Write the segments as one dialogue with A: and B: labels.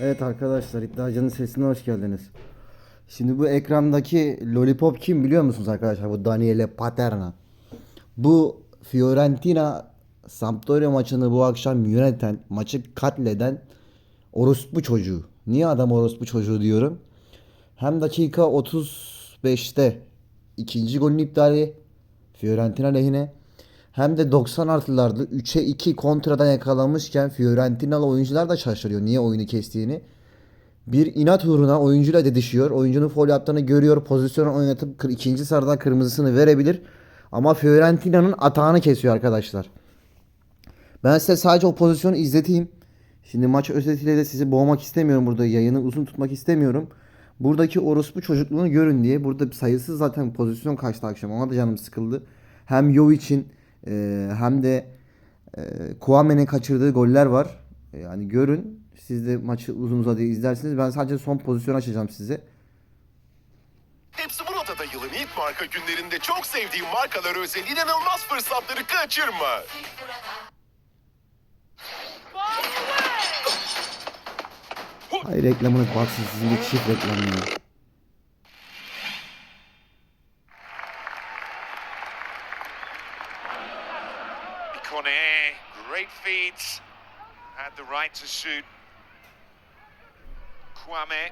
A: Evet arkadaşlar iddiacının sesine hoş geldiniz. Şimdi bu ekrandaki lollipop kim biliyor musunuz arkadaşlar? Bu Daniele Paterna. Bu Fiorentina Sampdoria maçını bu akşam yöneten, maçı katleden orospu çocuğu. Niye adam orospu çocuğu diyorum? Hem dakika 35'te ikinci golün iptali Fiorentina lehine hem de 90 artılarda 3'e 2 kontradan yakalamışken Fiorentinalı oyuncular da şaşırıyor niye oyunu kestiğini. Bir inat uğruna oyuncuyla didişiyor. Oyuncunun foul yaptığını görüyor. Pozisyonu oynatıp ikinci sarıdan kırmızısını verebilir. Ama Fiorentina'nın atağını kesiyor arkadaşlar. Ben size sadece o pozisyonu izleteyim. Şimdi maç özetiyle de sizi boğmak istemiyorum burada. Yayını uzun tutmak istemiyorum. Buradaki orospu çocukluğunu görün diye. Burada sayısız zaten pozisyon kaçtı akşam. Ona da canım sıkıldı. Hem Jovic'in e, hem de e, Kouame'nin kaçırdığı goller var. E, Yani görün. Siz de maçı uzun uzadıya izlersiniz. Ben sadece son pozisyon açacağım size.
B: Hepsi burada da yılın ilk marka günlerinde çok sevdiğim markalar özel inanılmaz fırsatları kaçırma.
A: Hayır reklamını baksın sizin de çift reklam
C: the to shoot. Kwame,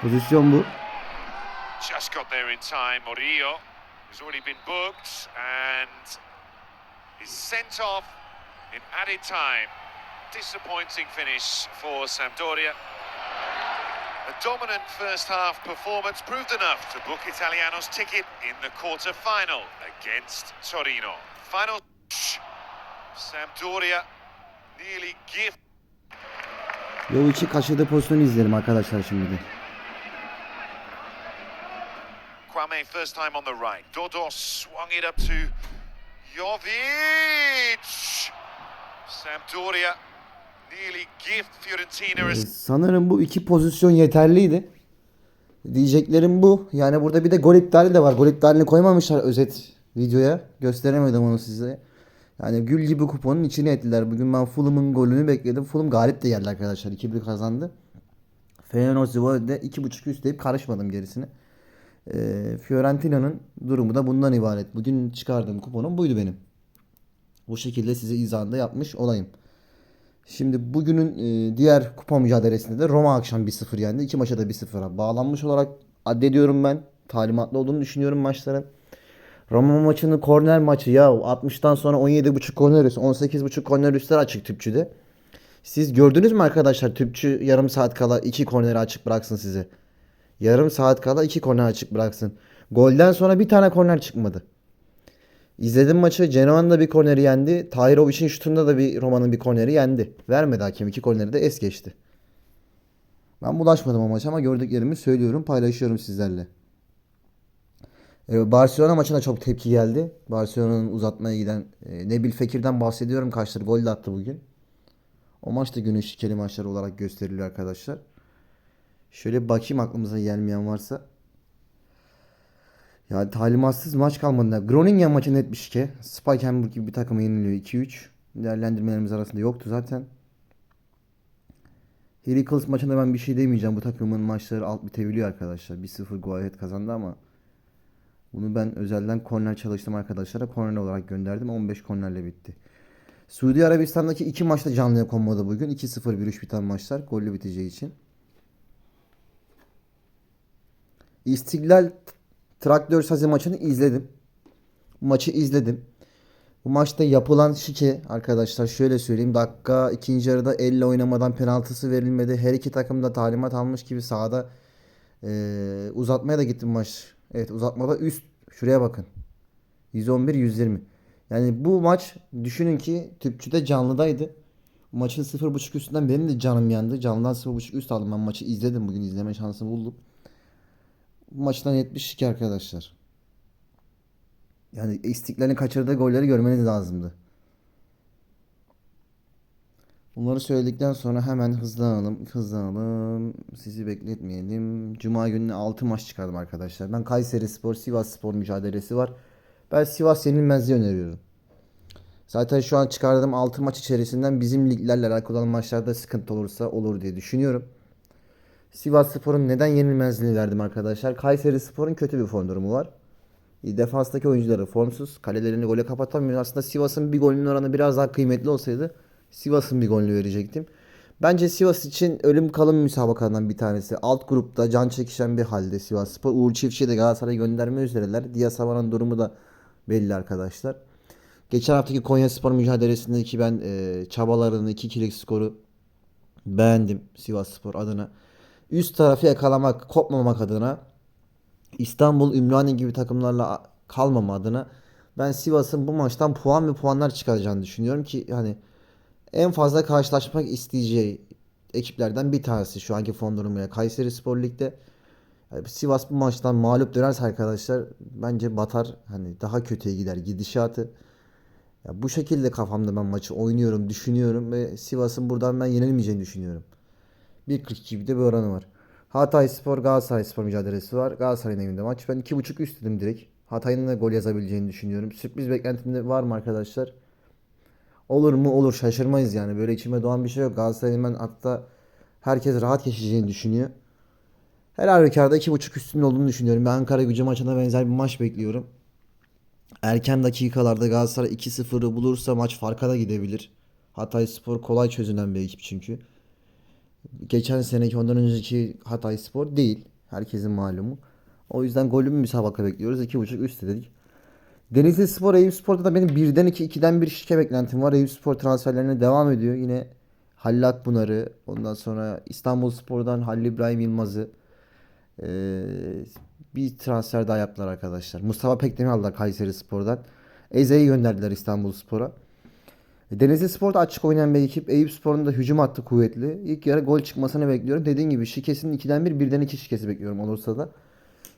A: Pozisyon bu.
C: just got there in time. Murillo has already been booked and is sent off in added time. Disappointing finish for Sampdoria. A dominant first half performance proved enough to book Italiano's ticket in the quarter final against Torino. Final Sampdoria nearly gift
A: Jovic'i kaçırdığı pozisyonu izleyelim arkadaşlar şimdi de.
C: Kwame first time on the right. Dodos swung it up to Jovic. Sampdoria
A: Ee, Sanırım bu iki pozisyon yeterliydi. Diyeceklerim bu. Yani burada bir de gol iptali de var. Gol iptalini koymamışlar özet videoya. Gösteremedim onu size. Yani gül gibi kuponun içine ettiler. Bugün ben Fulham'ın golünü bekledim. Fulham galip de geldi arkadaşlar. 2-1 kazandı. Feyenoord Zwolle 2.5 üst deyip karışmadım gerisine. Ee, Fiorentina'nın durumu da bundan ibaret. Bugün çıkardığım kuponum buydu benim. Bu şekilde size izahını da yapmış olayım. Şimdi bugünün e, diğer kupa mücadelesinde de Roma akşam 1-0 yendi. İki maça da 1-0'a bağlanmış olarak addediyorum ben. Talimatlı olduğunu düşünüyorum maçların. Roma maçını korner maçı ya 60'tan sonra 17.5 korner üstü 18.5 korner üstler açık tüpçüde. Siz gördünüz mü arkadaşlar tüpçü yarım saat kala 2 korneri açık bıraksın size. Yarım saat kala 2 korner açık bıraksın. Golden sonra bir tane korner çıkmadı. İzledim maçı. Genoa'nın da bir korneri yendi. Tahirovic'in şutunda da bir Roma'nın bir korneri yendi. Vermedi hakem. iki korneri de es geçti. Ben bulaşmadım o maça ama gördüklerimi söylüyorum. Paylaşıyorum sizlerle. Ee, Barcelona maçına çok tepki geldi. Barcelona'nın uzatmaya giden e, Nebil Fekir'den bahsediyorum. Kaçtır gol de attı bugün. O maç da günün şikeli maçları olarak gösteriliyor arkadaşlar. Şöyle bakayım aklımıza gelmeyen varsa. Ya talimatsız maç kalmadı. Groningen maçı net bir şike. Spike Hamburg gibi bir takımı yeniliyor 2-3. Değerlendirmelerimiz arasında yoktu zaten. Heracles maçında ben bir şey demeyeceğim. Bu takımın maçları alt bitebiliyor arkadaşlar. 1-0 go ahead kazandı ama bunu ben özelden korner çalıştım arkadaşlara. Korner olarak gönderdim. 15 kornerle bitti. Suudi Arabistan'daki iki maçta canlıya konmadı bugün. 2-0 1-3 biten maçlar. Gollü biteceği için. İstiklal Traktör Sazi maçını izledim. Maçı izledim. Bu maçta yapılan şike arkadaşlar şöyle söyleyeyim. Dakika ikinci yarıda elle oynamadan penaltısı verilmedi. Her iki takım da talimat almış gibi sahada eee, uzatmaya da gitti maç. Evet uzatmada üst. Şuraya bakın. 111-120. Yani bu maç düşünün ki tüpçüde canlıdaydı. Maçın 0.5 üstünden benim de canım yandı. Canlıdan 0.5 üst aldım. Ben maçı izledim. Bugün izleme şansı buldum. Maçtan 72 arkadaşlar. Yani İstiklal'in kaçırdığı golleri görmeniz lazımdı. Bunları söyledikten sonra hemen hızlanalım. Hızlanalım. Sizi bekletmeyelim. Cuma gününe 6 maç çıkardım arkadaşlar. Ben Kayseri Spor, Sivas Spor mücadelesi var. Ben Sivas yenilmezliği öneriyorum. Zaten şu an çıkardığım 6 maç içerisinden bizim liglerle alakalı olan maçlarda sıkıntı olursa olur diye düşünüyorum. Sivas Spor'un neden yenilmezliğini verdim arkadaşlar. Kayseri Spor'un kötü bir form durumu var. Defanstaki oyuncuları formsuz. Kalelerini gole kapatamıyor. Aslında Sivas'ın bir golünün oranı biraz daha kıymetli olsaydı Sivas'ın bir golünü verecektim. Bence Sivas için ölüm kalım müsabakalarından bir tanesi. Alt grupta can çekişen bir halde Sivas Spor. Uğur Çiftçi'yi de Galatasaray'a gönderme üzereler. Diasavara'nın durumu da belli arkadaşlar. Geçen haftaki Konya Spor mücadelesindeki ben e, çabalarını 2 kilik skoru beğendim Sivas Spor adına. Üst tarafı yakalamak, kopmamak adına İstanbul, Ümraniye gibi takımlarla kalmama adına ben Sivas'ın bu maçtan puan ve puanlar çıkaracağını düşünüyorum ki hani en fazla karşılaşmak isteyeceği ekiplerden bir tanesi şu anki form durumuyla Kayseri Spor Lig'de. Yani Sivas bu maçtan mağlup dönerse arkadaşlar bence batar. Hani daha kötüye gider gidişatı. Ya bu şekilde kafamda ben maçı oynuyorum, düşünüyorum ve Sivas'ın buradan ben yenilmeyeceğini düşünüyorum. 1.42 gibi de bir oranı var. Hatay Spor Galatasaray Spor mücadelesi var. Galatasaray'ın evinde maç. Ben 2.5 üst dedim direkt. Hatay'ın da gol yazabileceğini düşünüyorum. Sürpriz beklentimde var mı arkadaşlar? Olur mu? Olur. Şaşırmayız yani. Böyle içime doğan bir şey yok. Galatasaray'ın ben hatta herkes rahat geçeceğini düşünüyor. Her halükarda 2.5 üstünün olduğunu düşünüyorum. Ben Ankara gücü maçına benzer bir maç bekliyorum. Erken dakikalarda Galatasaray 2-0'ı bulursa maç farka da gidebilir. Hatay Spor kolay çözülen bir ekip çünkü. Geçen seneki ondan önceki Hatay Spor değil. Herkesin malumu. O yüzden golü bir müsabaka bekliyoruz. 2.5 üst dedik. Denizli Spor, Eyüp Spor'da da benim 1'den 2, 2'den 1 şike beklentim var. Eyüp Spor transferlerine devam ediyor. Yine Halil Akpınar'ı, ondan sonra İstanbul Spor'dan Halil İbrahim Yılmaz'ı ee, bir transfer daha yaptılar arkadaşlar. Mustafa Pekdemir aldılar Kayseri Spor'dan. Eze'yi gönderdiler İstanbul Spor'a. Denizli Spor'da açık oynayan bir ekip. Eyüp Spor'un da hücum hattı kuvvetli. İlk yarı gol çıkmasını bekliyorum. Dediğim gibi şikesinin 2'den 1, 1'den 2 şikesi bekliyorum olursa da.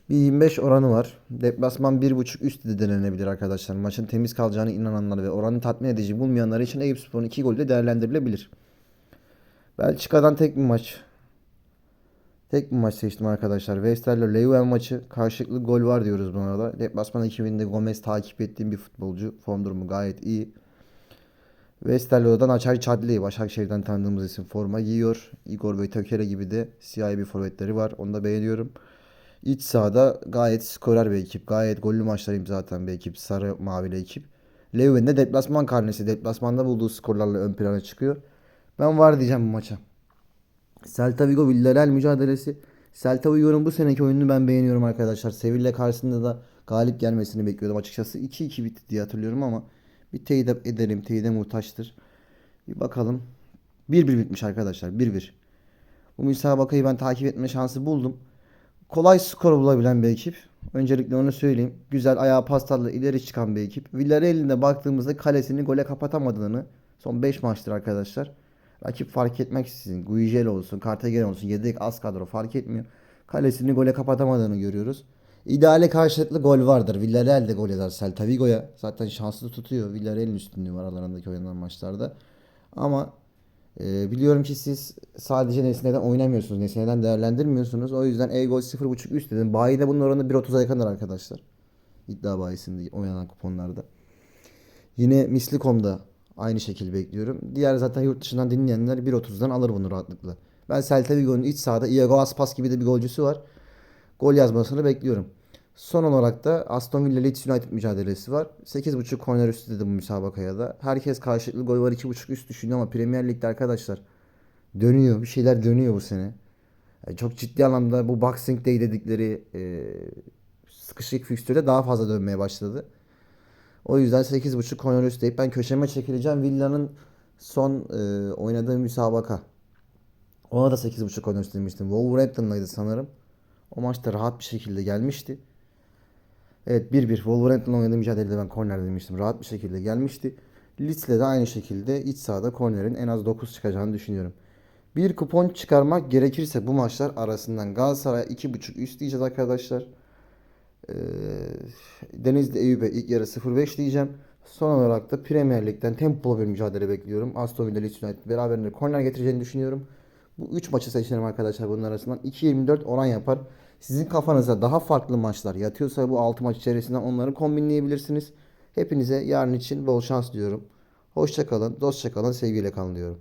A: Bir 25 oranı var. Deplasman 1.5 üst de denenebilir arkadaşlar. Maçın temiz kalacağını inananlar ve oranı tatmin edici bulmayanlar için Eyüp Spor'un 2 golü de değerlendirilebilir. Belçika'dan tek bir maç. Tek bir maç seçtim arkadaşlar. Westerlo Leuven maçı. Karşılıklı gol var diyoruz buna da. Deplasman ekibinde Gomez takip ettiğim bir futbolcu. Form durumu gayet iyi. Westerlo'dan Açay Çadli. Başakşehir'den tanıdığımız isim forma giyiyor. Igor ve gibi de siyahi bir forvetleri var. Onu da beğeniyorum. İç sahada gayet skorer bir ekip. Gayet gollü maçlar imza atan bir ekip. Sarı mavili ekip. Leuven'de deplasman karnesi. Deplasmanda bulduğu skorlarla ön plana çıkıyor. Ben var diyeceğim bu maça. Celta Vigo Villarreal mücadelesi. Celta Vigo'nun bu seneki oyununu ben beğeniyorum arkadaşlar. Sevilla karşısında da galip gelmesini bekliyordum. Açıkçası 2-2 bitti diye hatırlıyorum ama bir teyit ederim. Teyide muhtaçtır. Bir bakalım. 1-1 bitmiş arkadaşlar. 1-1. Bu müsabakayı ben takip etme şansı buldum. Kolay skor bulabilen bir ekip. Öncelikle onu söyleyeyim. Güzel ayağı paslarla ileri çıkan bir ekip. Villarreal'in de baktığımızda kalesini gole kapatamadığını son 5 maçtır arkadaşlar. Rakip fark etmeksizin. Guijel olsun, Cartagena olsun, yedek az kadro fark etmiyor. Kalesini gole kapatamadığını görüyoruz. İdeale karşılıklı gol vardır. Villarreal de gol eder Celta Vigo'ya. Zaten şanslı tutuyor. Villarreal'in üstünlüğü var aralarındaki oynanan maçlarda. Ama e, biliyorum ki siz sadece Nesne'den oynamıyorsunuz. Nesne'den değerlendirmiyorsunuz. O yüzden e-gol 0.5 üst dedim. Bayi'de bunun oranı 1.30'a yakındır arkadaşlar. İddia bayisinde oynanan kuponlarda. Yine Misli.com'da aynı şekilde bekliyorum. Diğer zaten yurt dışından dinleyenler 1.30'dan alır bunu rahatlıkla. Ben Celta Vigo'nun iç sahada Iago Aspas gibi de bir golcüsü var. Gol yazmasını bekliyorum. Son olarak da Aston Villa Leeds United mücadelesi var. 8.5 korner üstü dedi bu müsabakaya da. Herkes karşılıklı gol var 2.5 üst düşünüyor ama Premier Lig'de arkadaşlar dönüyor. Bir şeyler dönüyor bu sene. Yani çok ciddi anlamda bu Boxing Day dedikleri e, sıkışık fikstürde daha fazla dönmeye başladı. O yüzden 8.5 korner üst deyip ben köşeme çekileceğim. Villa'nın son e, oynadığı müsabaka. Ona da 8.5 korner üst demiştim. Wolverhampton'laydı sanırım. O maçta rahat bir şekilde gelmişti. Evet 1-1 Wolverhampton'la oynadığı mücadelede ben korner demiştim. Rahat bir şekilde gelmişti. Leeds'le de aynı şekilde iç sahada kornerin en az 9 çıkacağını düşünüyorum. Bir kupon çıkarmak gerekirse bu maçlar arasından Galatasaray 2.5 üst diyeceğiz arkadaşlar. Ee, Denizli Eyüp'e ilk yarı 0-5 diyeceğim. Son olarak da Premier Lig'den tempolu bir mücadele bekliyorum. Aston Villa Leeds United beraberinde korner getireceğini düşünüyorum. Bu 3 maçı seçerim arkadaşlar bunun arasından. 2.24 oran yapar. Sizin kafanıza daha farklı maçlar yatıyorsa bu 6 maç içerisinden onları kombinleyebilirsiniz. Hepinize yarın için bol şans diyorum. Hoşça kalın, dostça sevgiyle kalın diyorum.